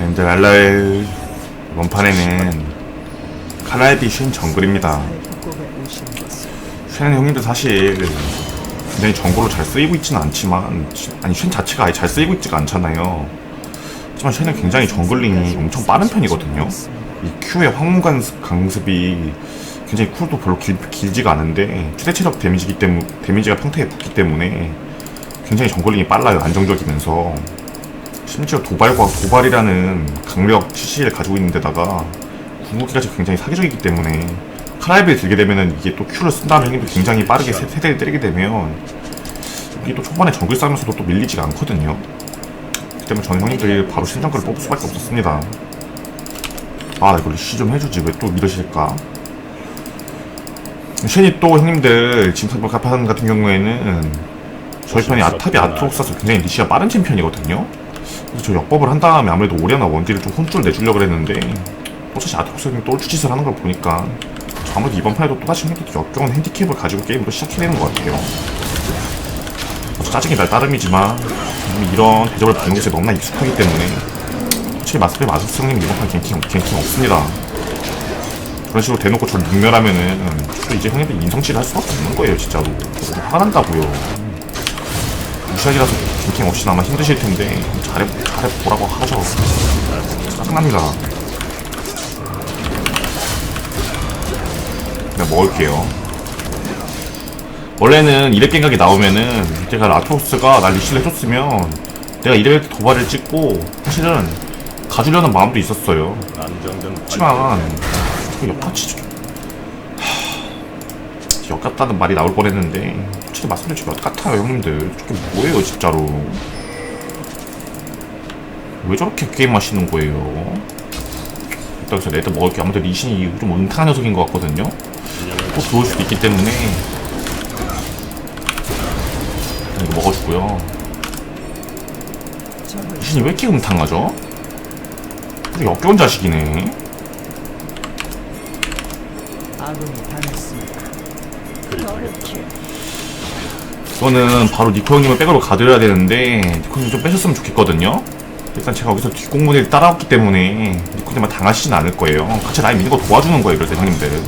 근데 랄라의 이번 판에는 카라이비 쉔 정글입니다. 쉔은 형님들 사실 굉장히 정글로 잘 쓰이고 있지는 않지만 아니 쉔 자체가 아예 잘 쓰이고 있지가 않잖아요. 하지만 쉔은 굉장히 정글링이 엄청 빠른 편이거든요. 이 Q의 황무 강습- 강습이 굉장히 쿨도 별로 길, 길지가 않은데 최대 체력 데미지기 때문에 데미지가 평타에 붙기 때문에 굉장히 정글링이 빨라요 안정적이면서 심지어 도발과 도발이라는 강력 CC를 가지고 있는 데다가 궁극기까지 굉장히 사기적이기 때문에 카라이브에 들게 되면은 이게 또 Q를 쓴 다음에 형님도 굉장히 빠르게 세, 세대를 때리게 되면 이게 또 초반에 정글 싸면서도 또 밀리지가 않거든요. 그 때문에 저는 형님들이 바로 신정글을 뽑을 수밖에 없었습니다. 아 이거 리시 좀 해주지. 왜 또 이러실까? 쉔이 또 형님들 지금 카판 같은 경우에는 저희 편이 아탑이 아트록사서 굉장히 리시가 빠른 챔피언이거든요 그래서 저 역법을 한 다음에 아무래도 오리아나 원딜을 좀 혼쭐 내주려고 또 다시 아트록사님이 또 똘추짓을 하는 걸 보니까 저 아무래도 이번 판에도 또다시 형님들 역겨운 핸디캡을 가지고 게임을 시작해야 되는 것 같아요. 저 짜증이 날 따름이지만 이런 대접을 받는 것에 너무나 익숙하기 때문에 솔직히 마스터의 마술성님 이번 판 갱킹, 갱킹 없습니다. 그런 식으로 대놓고 저를 능멸하면은 저 이제 형님들 인성질을 할 수밖에 없는 거예요 진짜로. 화가 난다고요. 무시하기라서 갱킹 없이 아마 힘드실 텐데 잘해 잘해 보라고 하죠 짜증납니다. 그냥 먹을게요. 원래는 이랩 갱각이 나오면은 제가 라토스가 날 리시를 해줬으면 내가 이랩 도발을 찍고 사실은 가주려는 마음도 있었어요. 하지만 그 역같이 하... 역같다는 말이 나올 뻔했는데 솔직히 말씀드리면 지금 역같아요 형님들. 저게 뭐예요 진짜로? 왜 저렇게 게임 하시는 거예요? 일단 그래서 레드 먹을 게 아무튼 리신이 좀 은퇴한 녀석인 것 같거든요. 또 들어올 수도 있기 때문에. 일단 이거 먹어주고요. 리신이 왜 이렇게 음탕하죠? 되게 역겨운 자식이네. 아군이 당했습니다. 이거는 바로 니코 형님을 백으로 가드려야 되는데 니코 형님 좀 빼셨으면 좋겠거든요 일단 제가 여기서 뒷공문을 따라왔기 때문에 니코 형님만 당하시진 않을 거예요 같이 라인 미는 거 도와주는 거예요 그래서 형님들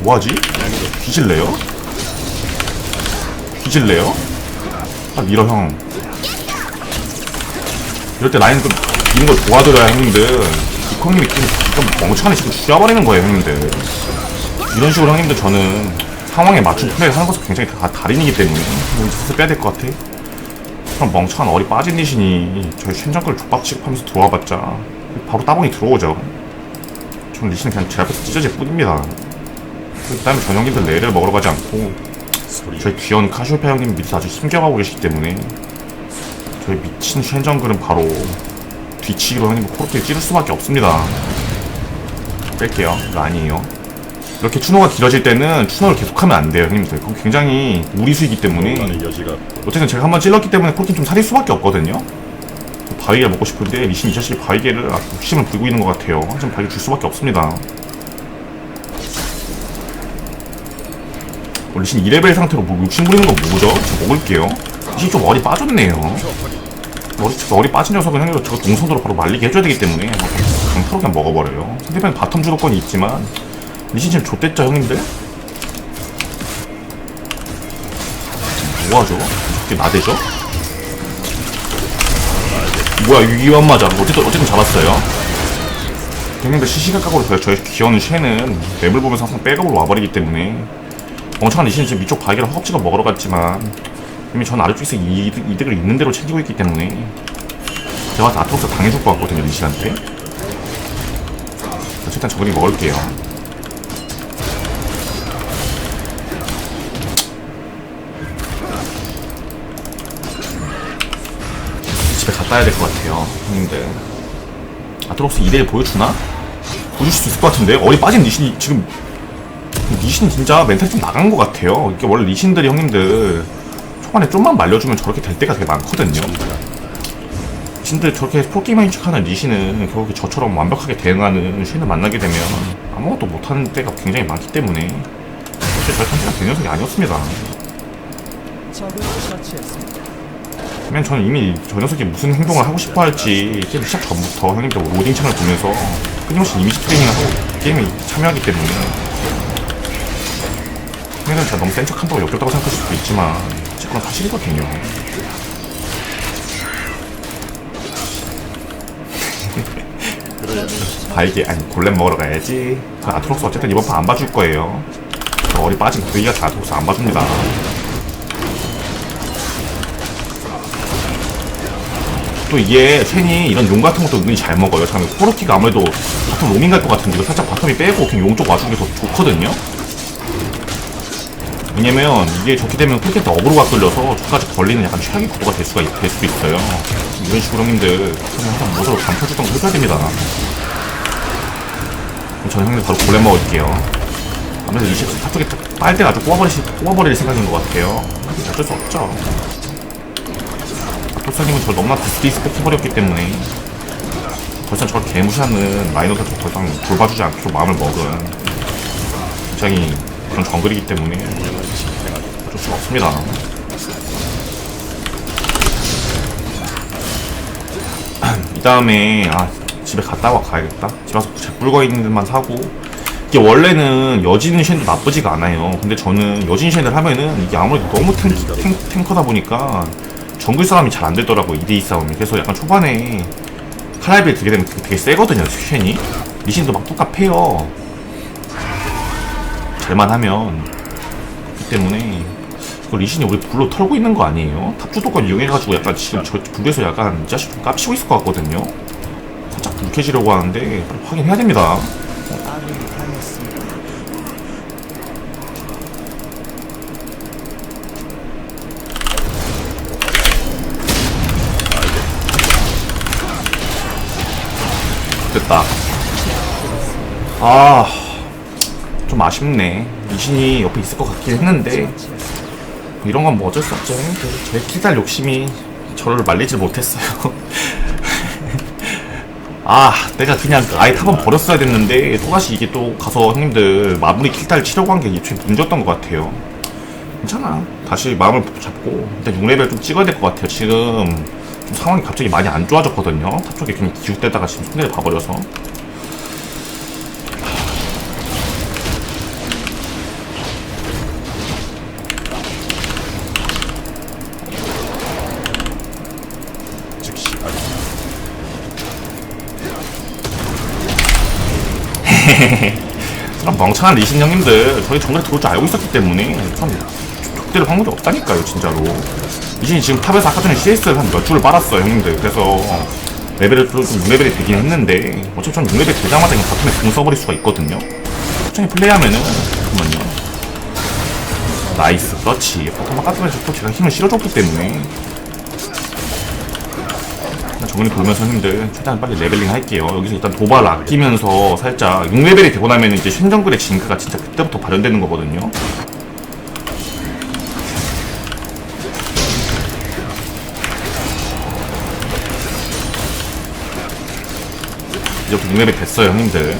뭐하지? 뒤질래요? 뒤질래요? 아 밀어 형 이럴 때 라인 좀 미는 걸 도와드려야 형님들 형님이 좀, 좀 멍청하게 지금 죽여버리는 거예요 형님들. 이런 식으로 형님들 저는 상황에 맞춘 플레이를 하는 것은 굉장히 다 달인이기 때문에 이거 슬슬 빼야 될 것 같아. 그럼 멍청한 어리 빠진 리신이 저희 신장걸 족박치고 하면서 들어와봤자 바로 따봉이 들어오죠. 저는 리신은 그냥 제 앞에서 찢어질 뿐입니다. 그 다음에 전 형님들 내를 먹으러 가지 않고 저희 귀여운 카시오페 형님 밑에서 아주 힘겨가고 계시기 때문에 저희 미친 쉔정글은 바로 뒤치기로 형님 코르트에 찌를 수밖에 없습니다. 뺄게요. 이거 아니에요. 이렇게 추노가 길어질 때는 추노를 계속하면 안 돼요 형님들. 그건 굉장히 무리수이기 때문에. 어쨌든 제가 한번 찔렀기 때문에 코르틴 좀 살릴 수밖에 없거든요. 바위게 먹고 싶은데 리신 이 자식이 바위게를 아주 욕심을 부리고 있는 것 같아요. 하지만 바위게 줄 수밖에 없습니다. 어, 리신 2레벨 상태로 뭐 욕심 부리는 건 뭐죠? 저 먹을게요. 리신 좀 머리 빠졌네요 머리, 머리 빠진 녀석은 형님 저 동선으로 바로 말리게 해줘야 되기 때문에 강타로 그냥 먹어버려요 상대편 바텀 주도권이 있지만 리신 지금 좆됐죠 형님들? 뭐하죠? 이게 나대죠? 뭐야 안 맞아 어쨌든 어쨌든 잡았어요 형님들 시시각각으로 저희, 저희 귀여운 쉐는 맵을 보면서 항상 백업으로 와버리기 때문에 리신이 지금 위쪽 바위를 허겁지겁 먹으러 갔지만 이미 전 아래쪽에서 이득, 이득을 있는 대로 챙기고 있기 때문에 제가 아토스 당해줄 것 같거든요 리신한테 어쨌든 저분이 먹을게요 집에 갔다 와야 될 것 같아요, 형님들. 아트록스 2대1 보여주나? 보여줄 수 있을 것 같은데? 어리 빠진 리신이 지금 리신 진짜 멘탈이 좀 나간 것 같아요. 이게 원래 리신들이 형님들 초반에 좀만 말려주면 저렇게 될 때가 되게 많거든요. 리신들 저렇게 포기만 인식하는 리신은 결국 저처럼 완벽하게 대응하는 신을 만나게 되면 아무것도 못하는 때가 굉장히 많기 때문에 사실 저희 상태가 된 녀석이 아니었습니다. 그러면 저는 이미 저 녀석이 무슨 행동을 하고 싶어 할지 게임 시작 전부터 형님들 로딩창을 보면서 끊임없이 이미지 트레이닝을 하고 게임에 참여하기 때문에 형님들 제가 너무 센 척한다고 역겹다고 생각하실 수도 있지만 어쨌거나 사실이거든요 바이게 아니 골렘 먹으러 가야지. 그 아트록스 어쨌든 이번 판 안 봐줄 거예요. 저 어리 빠진 그이가 다 아트록스 안 봐줍니다. 또 이게 첸이 이런 용 같은 것도 은근히 잘 먹어요. 참 코르키가 아무래도 바텀 로밍 갈 것 같은데 이거 살짝 바텀이 빼고 그냥 용쪽 와주는 게 더 좋거든요. 왜냐면 이게 좋게 되면 코르키한테 어그로가 끌려서 저까지 걸리는 약간 최악의 구도가 될 수가 있- 될 수도 있어요. 이런 식으로 형님들 항상 모서로 감춰주던 거 해줘야 됩니다. 저는 형님 바로 골렘 먹을게요. 아무래도 20 사쪽에 빨대가 아주 뽑아버릴, 뽑아버릴 생각인 것 같아요. 어쩔 수 없죠. 토사님은 저를 너무나 디스리스펙트 해버렸기 때문에 더 이상 저를 개무시하는 마이너들 더 이상 돌봐주지 않기로 마음을 먹은 굉장히 그런 정글이기 때문에 어쩔 수가 없습니다. 이 다음에 아 집에 갔다 와 가야겠다. 집에 와서 재불거 있는 데만 사고 이게 원래는 여진 쉔도 나쁘지가 않아요. 근데 저는 여진 쉔을 하면은 이게 아무래도 너무 탱, 탱, 탱커다 보니까 정글 싸움이 잘 안 되더라고 2대2 싸움이. 그래서 약간 초반에 칼라이브를 들게 되면 되게 세거든요 쉔이. 리신도 막 똑같아요. 잘만 하면 그렇기 때문에 그 리신이 우리 불로 털고 있는 거 아니에요? 탑주도권 이용해가지고 약간 지금 저 불에서 약간 이 자식 좀 깝치고 있을 것 같거든요. 살짝 불쾌지려고 하는데 확인해야 됩니다. 됐다. 아, 좀 아쉽네. 리신이 옆에 있을 것 같긴 했는데 이런 건 뭐 어쩔 수 없죠. 제 키달 욕심이 저를 말리질 못했어요. 아, 내가 그냥 아예 탑은 버렸어야 됐는데 또다시 이게 또 가서 형님들 마무리 킬달 치려고 한 게 애초에 문제였던 것 같아요. 괜찮아. 다시 마음을 잡고 일단 6레벨 좀 찍어야 될 것 같아요. 지금 좀 상황이 갑자기 많이 안 좋아졌거든요. 탑 쪽에 괜히 기웃대다가 지금 손해를 봐버려서. 그럼 멍청한 리신 형님들. 저희 정글에 들어올 줄 알고 있었기 때문에 참 족대를 확률이 없다니까요 진짜로. 리신이 지금 탑에서 아까 전에 CS를 한 몇 줄을 빨았어요 형님들. 그래서 레벨을 좀 6레벨이 되긴 했는데 어차피 전 6레벨 되자마자 그냥 바텀에 공 써버릴 수가 있거든요. 천천히 플레이하면은 잠깐만요. 나이스 그렇지. 바텀 바깥에서 또 제가 힘을 실어줬기 때문에 정글이 돌면서 형님들 최대한 빨리 레벨링 할게요. 여기서 일단 도발 아끼면서 살짝 6레벨이 되고 나면 이제 신정글의 징크가 진짜 그때부터 발현되는 거거든요. 이제부터 6레벨 됐어요, 형님들.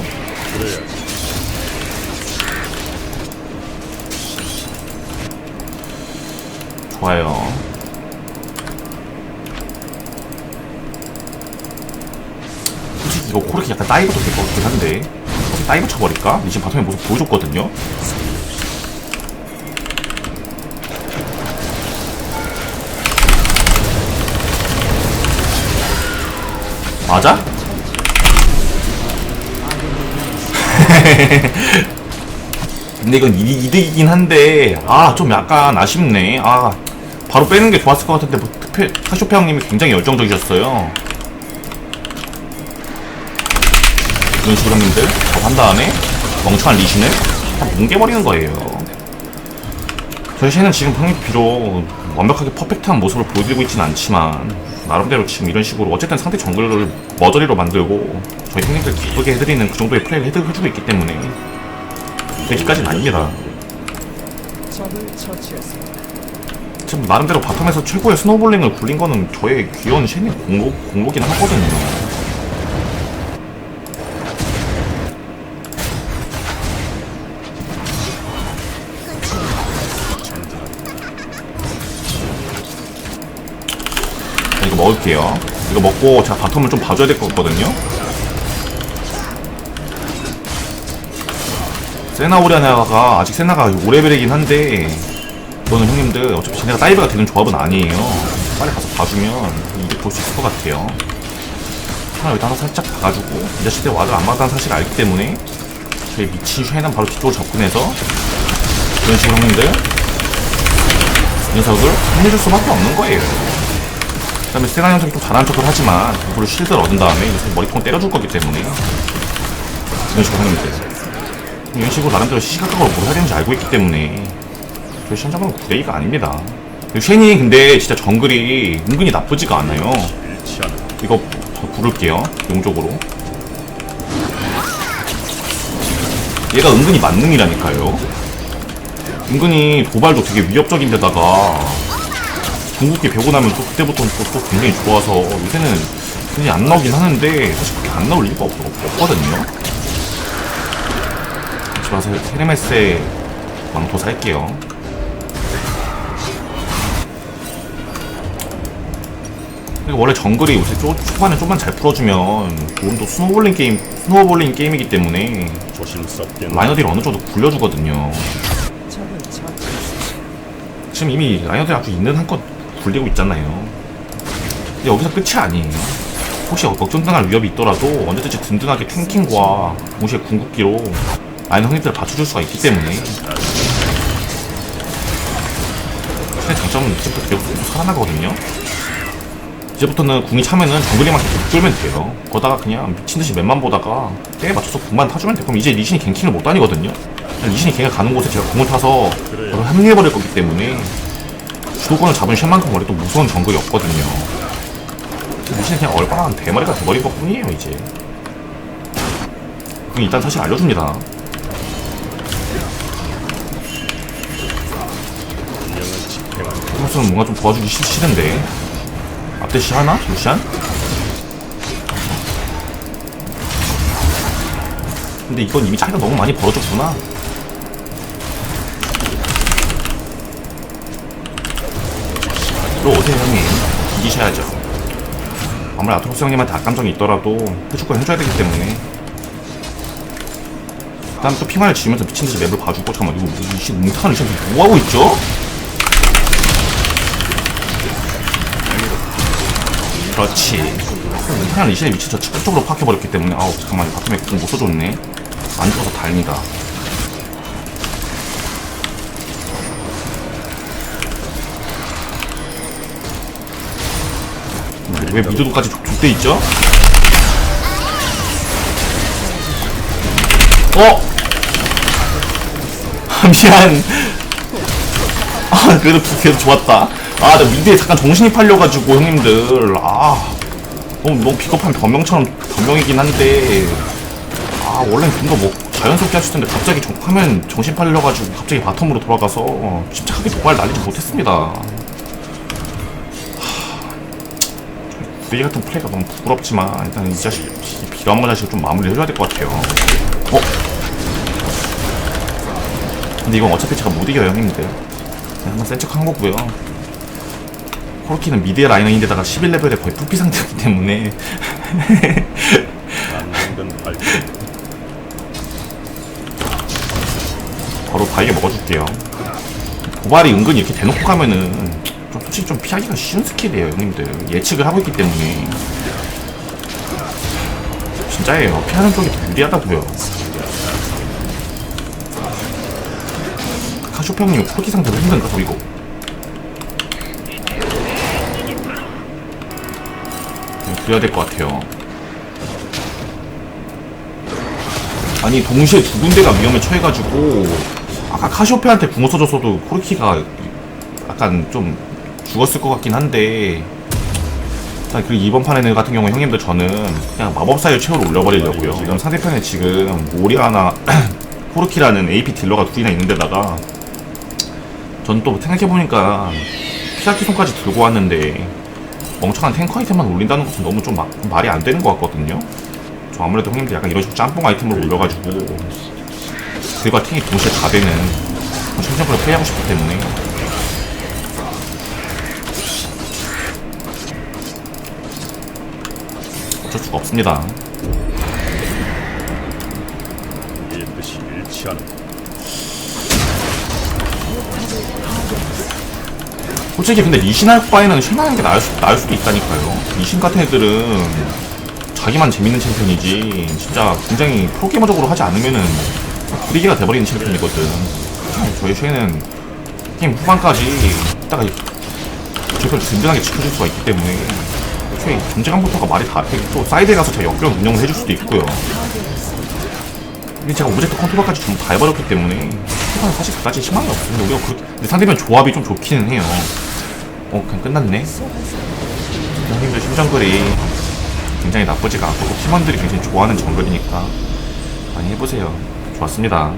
좋아요. 솔직히 이거 코르키 약간 다이브도 될 것 같긴 한데 다이브 쳐버릴까? 이제 바텀에 모습 보여줬거든요? 맞아? 근데 이건 이, 이득이긴 한데 아 좀 약간 아쉽네 아 바로 빼는 게 좋았을 것 같은데 뭐, 카쇼페 형님이 굉장히 열정적이셨어요 형님들 저한 다음에 멍청한 리신을 다 뭉개버리는 거예요. 저희 쟤는 지금 형님 비록 완벽하게 퍼펙트한 모습을 보여드리고 있진 않지만 나름대로 지금 이런 식으로 어쨌든 상대 정글을 머저리로 만들고 저희 형님들 기쁘게 해드리는 그 정도의 플레이를 해드- 해주고 있기 때문에 여기까지는 아닙니다. 지금 나름대로 바텀에서 최고의 스노볼링을 굴린 거는 저의 귀여운 셰니 공복, 공복이긴 하거든요 먹을게요. 이거 먹고 제가 바텀을 좀 봐줘야 될 것 같거든요. 세나 오리아나가 아직 세나가 5레벨이긴 한데 이거는 형님들 어차피 쟤네가 다이브가 되는 조합은 아니에요. 빨리 가서 봐주면 이득 볼수 있을 것 같아요. 하나 여기다 하나 살짝 봐가지고 이 자식들 와드 안 맞다는 사실을 알기 때문에 저희 미친 쉐이는 바로 뒤쪽으로 접근해서 이런 식으로 형님들 녀석을 혼내줄 수밖에 없는 거예요. 그 다음에 세나 녀석이 좀 잘하는 척을 하지만 일부러 쉴드를 얻은 다음에 녀석 머리통 때려줄 거기 때문에 이런 식으로 형님들 이런 식으로 나름대로 시시각각으로 뭘 해야 되는지 알고 있기 때문에 저희 션장은 구레이가 아닙니다. 쉔이 근데 진짜 정글이 은근히 나쁘지가 않아요. 이거 저 부를게요. 용적으로. 얘가 은근히 만능이라니까요. 은근히 도발도 되게 위협적인데다가 궁극기 배고 나면 또 그때부터 또, 또 굉장히 좋아서 요새는 굉장히 안 나오긴 하는데 사실 그렇게 안 나올 이유가 없, 없, 없거든요. 와서 헤르메스의 망토 살게요. 그리고 원래 정글이 요새 초, 초반에 좀만 잘 풀어주면 몸도 스노볼링 게임, 스노볼링 게임이기 때문에 조심스럽게 라이너들이 어느 정도 굴려주거든요. 지금 이미 라이너들이 아주 있는 한껏 굴리고 있잖아요. 근데 여기서 끝이 아니에요. 혹시 걱정당할 위협이 있더라도 언제든지 든든하게 탱킹과 동시에 궁극기로 라이너 형님들을 받쳐줄 수가 있기 때문에 신의 장점은 이제부터 계속 살아나거든요. 이제부터는 궁이 차면은 정글이만 계속 쫄면 돼요. 거다가 그냥 미친듯이 맵만 보다가 때에 맞춰서 궁만 타주면 돼. 그럼 이제 리신이 갱킹을 못 다니거든요. 리신이 갱을 가는 곳에 제가 궁을 타서 바로 합류해버릴 거기 때문에 주도권을 잡은 쉔만큼 원래 또 무서운 정글이 없거든요. 리신이 그냥 얼빠한 대머리가 돼버린 것 뿐이에요, 이제. 그건 일단 사실 알려줍니다. 토마스는 뭔가 좀 도와주기 싫, 싫은데. 앞대시 하나? 루시안? 근데 이건 이미 차이가 너무 많이 벌어졌구나. 들어오세요, 형님. 이기셔야죠. 아무리 아토로스 형님한테 악감정이 있더라도 해줄 건 해줘야 되기 때문에. 일단 또 피만을 지으면서 미친듯이 맵을 봐주고, 잠깐만, 이거 이씨 뭉탕한 리션 뭐하고 있죠? 그렇지. 그냥 리신의 위치 저 측쪽으로 파악해버렸기 때문에 아우 잠깐만 바텀에 궁못 써줬네. 안 죽어서 다행이다. 왜 미드도까지 족대 있죠? 어? 미안. 아, 그래도 그래도 좋았다. 아, 나 미드에 잠깐 정신이 팔려가지고 형님들. 아, 너무 너무 비겁한 변명처럼 변명이긴 한데. 아, 원래 좀더 뭐 자연스럽게 하실 텐데 갑자기 정, 화면 정신 팔려가지고 갑자기 바텀으로 돌아가서 침착하게 도발 날리지 못했습니다. 이 같은 플레이가 너무 부끄럽지만 일단 이 자식 이 비가 한번 자식을 좀 마무리 해줘야 될 것 같아요. 어? 근데 이건 어차피 제가 못 이겨요 형님들. 그냥 한번 센 척 한 거고요. 코르키는 미드의 라이너인데다가 11레벨에 거의 풀피 상태이기 때문에 바로 바위에 먹어줄게요. 도발이 은근히 이렇게 대놓고 가면은 좀 솔직히 좀 피하기가 쉬운 스킬이에요, 형님들. 예측을 하고 있기 때문에. 진짜예요. 피하는 쪽이 더 유리하다고요. 카쇼프 형님 코르키 상태로 힘든가, 저 이거. 그래야 될 것 같아요. 아니 동시에 두 군데가 위험에 처해가지고 아까 카시오페한테 궁어 써줬어도 코르키가 약간 좀 죽었을 것 같긴 한데. 자, 그리고 이번 판에는 같은 경우 형님들 저는 그냥 마법사의 최후로 올려버리려고요. 지금 상대편에 지금 모리아나 코르키라는 AP 딜러가 둘이나 있는데다가 전 또 생각해보니까 피자키 손까지 들고 왔는데 멍청한 탱커 아이템만 올린다는 것은 너무 좀 마- 말이 안 되는 것 같거든요. 저 아무래도 형님들 약간 이런 식으로 짬뽕 아이템을 올려가지고 그과 탱이 동시에 다 되는 천천히 플레이하고 싶기 때문에 어쩔 수가 없습니다. 일치하는 솔직히 근데 리신 할 바에는 신하는 게 나을, 수, 나을 수도 있다니까요. 리신 같은 애들은 자기만 재밌는 챔피언이지 진짜 굉장히 프로게이머적으로 하지 않으면은 불리기가 돼버리는 챔피언이거든. 저희 쉐는 게임 후반까지 딱 저걸 든든하게 지켜줄 수가 있기 때문에 쉐 존재감부터가 말이 다, 또 사이드에 가서 제가 역경 운영을 해줄 수도 있고요. 이게 제가 오브젝트 컨트롤까지 전부 다 해버렸기 때문에 초반에 사실 그다지 희망이 없습니다. 우리가 그렇게 근데 상대편 조합이 좀 좋기는 해요. 어 그냥 끝났네. 형님들 심정글이 굉장히 나쁘지가 않고 또 팀원들이 굉장히 좋아하는 정글이니까 많이 해보세요. 좋았습니다.